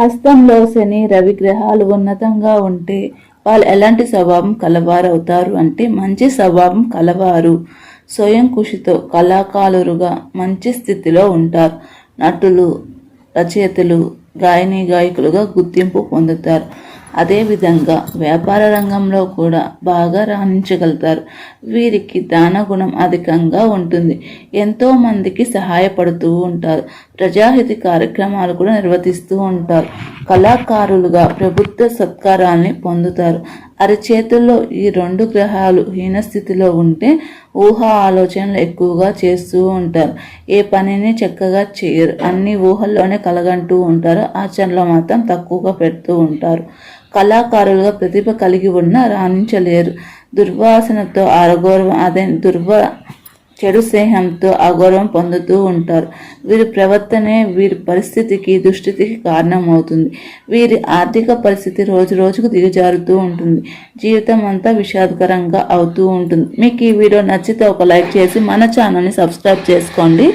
హస్తంలో శని రవిగ్రహాలు ఉన్నతంగా ఉంటే వాళ్ళు ఎలాంటి స్వభావం కలవారవుతారు అంటే మంచి స్వభావం కలవారు. స్వయం కృషితో కళాకారులుగా మంచి స్థితిలో ఉంటారు. నటులు రచయితలు గాయని గాయకులుగా గుర్తింపు పొందుతారు. అదేవిధంగా వ్యాపార రంగంలో కూడా బాగా రాణించగలుగుతారు. వీరికి దాన గుణం అధికంగా ఉంటుంది. ఎంతో మందికి సహాయపడుతూ ఉంటారు. ప్రజాహిత కార్యక్రమాలు కూడా నిర్వహిస్తూ ఉంటారు. కళాకారులుగా ప్రభుత్వ సత్కారాల్ని పొందుతారు. అరచేతుల్లో ఈ రెండు గ్రహాలు హీనస్థితిలో ఉంటే ఊహా ఆలోచనలు ఎక్కువగా చేస్తూ ఉంటారు. ఏ పనిని చక్కగా చేయరు. అన్ని ఊహల్లోనే కలగంటూ ఉంటారు. ఆచరణలో మాత్రం తక్కువగా పెడుతూ ఉంటారు. కళాకారులుగా ప్రతిభ కలిగి ఉన్న రాణించలేరు. దుర్వాసనతో అరగౌరవం అదే దుర్వ చెడు స్నేహంతో అగౌరవం పొందుతూ ఉంటారు. వీరి ప్రవర్తనే వీరి పరిస్థితికి దుస్థితికి కారణమవుతుంది. వీరి ఆర్థిక పరిస్థితి రోజు రోజుకు దిగజారుతూ ఉంటుంది. జీవితం అంతా విషాదకరంగా అవుతూ ఉంటుంది. మీకు ఈ వీడియో నచ్చితే ఒక లైక్ చేసి మన ఛానల్ని సబ్స్క్రైబ్ చేసుకోండి.